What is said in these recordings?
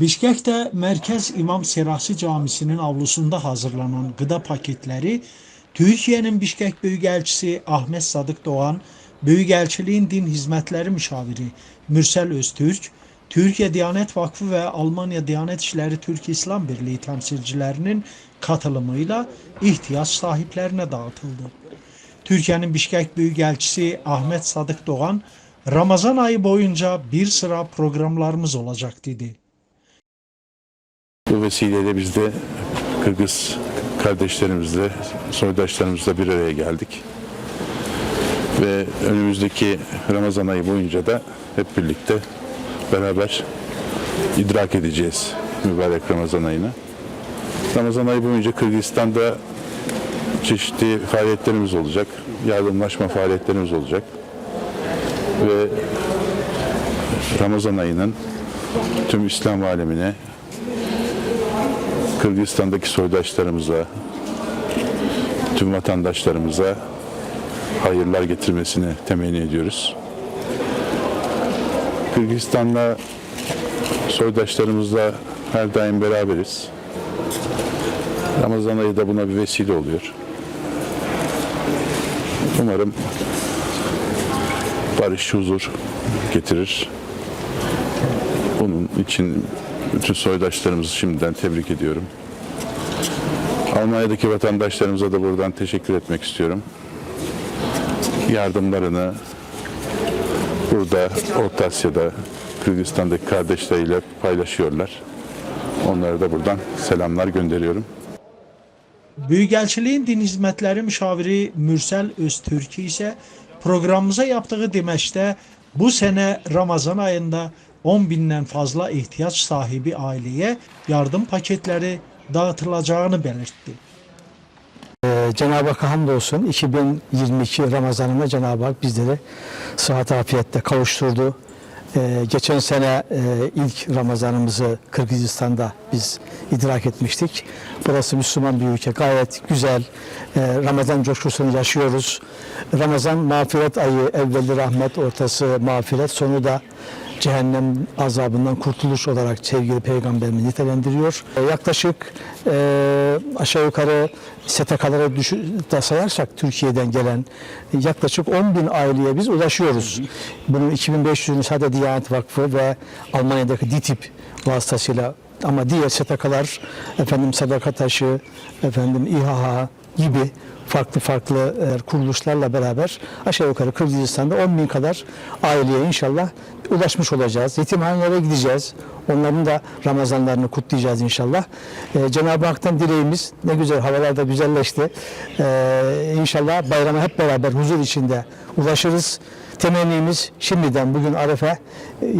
Bişkekdə Mərkəz İmam Serasi Camisinin avlusunda hazırlanan qıda paketləri Türkiyənin Bişkek Büyükelçisi Ahmet Sadık Doğan, Büyükelçiliğin Din Hizmetleri Müşaviri Mürsel Öztürk, Türkiye Diyanet Vakfı ve Almanya Diyanet İşleri Türk İslam Birliği temsilcilerinin katılımıyla ihtiyaç sahiplerine dağıtıldı. Türkiye'nin Bişkek Büyükelçisi Ahmet Sadık Doğan, Ramazan ayı boyunca bir sıra programlarımız olacak dedi. Bu vesileyle biz de Kırgız kardeşlerimizle, soydaşlarımızla bir araya geldik. Ve önümüzdeki Ramazan ayı boyunca da hep birlikte beraber idrak edeceğiz mübarek Ramazan ayını. Ramazan ayı boyunca Kırgızistan'da çeşitli faaliyetlerimiz olacak. Yardımlaşma faaliyetlerimiz olacak. Ve Ramazan ayının tüm İslam alemine Kırgızistan'daki soydaşlarımıza, tüm vatandaşlarımıza hayırlar getirmesini temenni ediyoruz. Kırgızistan'la soydaşlarımızla her daim beraberiz. Ramazan ayı da buna bir vesile oluyor. Umarım barış, huzur getirir. Bunun için bütün soydaşlarımızı şimdiden tebrik ediyorum. Almanya'daki vatandaşlarımıza da buradan teşekkür etmek istiyorum. Yardımlarını burada Orta Asya'da Kırgızistan'daki kardeşleriyle paylaşıyorlar. Onlara da buradan selamlar gönderiyorum. Büyükelçiliğin Din Hizmetleri Müşaviri Mürsel Öztürk ise programımıza yaptığı demeçte bu sene Ramazan ayında 10 binden fazla ihtiyaç sahibi aileye yardım paketleri dağıtılacağını belirtti. Ee, Cenab-ı Hakk'a hamdolsun 2022 Ramazan'ına Cenab-ı Hak bizleri sıhhat afiyette kavuşturdu. Ee, geçen sene e, ilk Ramazanımızı Kırgızistan'da biz idrak etmiştik. Burası Müslüman bir ülke. Gayet güzel. e, Ramazan coşkusunu yaşıyoruz. Ramazan mağfiret ayı, evveli rahmet, ortası mağfiret, sonu da cehennem azabından kurtuluş olarak sevgili peygamberimiz nitelendiriyor. E, Yaklaşık e, aşağı yukarı STK'lara da sayarsak Türkiye'den gelen e, yaklaşık 10 bin aileye biz ulaşıyoruz. Bunun 2500'ünü sadece Diyanet Vakfı ve Almanya'daki DİTİP vasıtasıyla ama diğer STK'lar efendim Sadaka Taşı, efendim İHA gibi farklı farklı kuruluşlarla beraber aşağı yukarı Kırgızistan'da 10 bin kadar aileye inşallah ulaşmış olacağız. Yetimhanelere gideceğiz. Onların da Ramazanlarını kutlayacağız inşallah. E, Cenab-ı Hak'tan dileğimiz ne güzel havalar da güzelleşti. E, inşallah bayrama hep beraber huzur içinde ulaşırız. Temennimiz şimdiden bugün Arefe,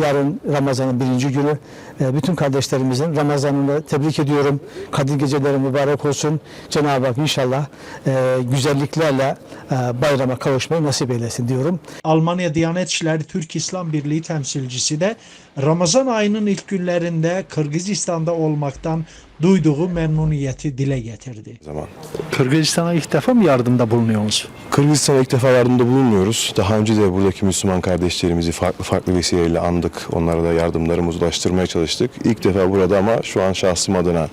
yarın Ramazan'ın birinci günü. E, Bütün kardeşlerimizin Ramazan'ını tebrik ediyorum. Kadir geceleri mübarek olsun. Cenab-ı Hak inşallah e, güzelliklerle e, bayrama kavuşmayı nasip eylesin diyorum. Almanya Diyanet İşleri Türk İslam Birliği temsilcisi de Ramazan ayının ilk günlerinde Kırgızistan'da olmaktan duyduğu memnuniyeti dile getirdi. zaman. Kırgızistan'a ilk defa mı yardımda bulunuyorsunuz? Kırgızistan'a ilk defa yardımda bulunmuyoruz. Daha önce de buradaki Müslüman kardeşlerimizi farklı farklı vesileyle andık. Onlara da yardımlarımızı ulaştırmaya çalıştık. İlk defa burada ama şu an şahsım adına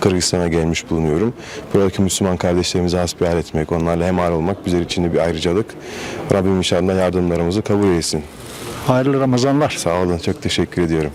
Kırgızistan'a gelmiş bulunuyorum. Buradaki Müslüman kardeşlerimizi hasbihal etmek, onlarla hemhal olmak bizler için de bir ayrıcalık. Rabbim inşallah yardımlarımızı kabul etsin. Hayırlı Ramazanlar. Sağ olun, çok teşekkür ediyorum.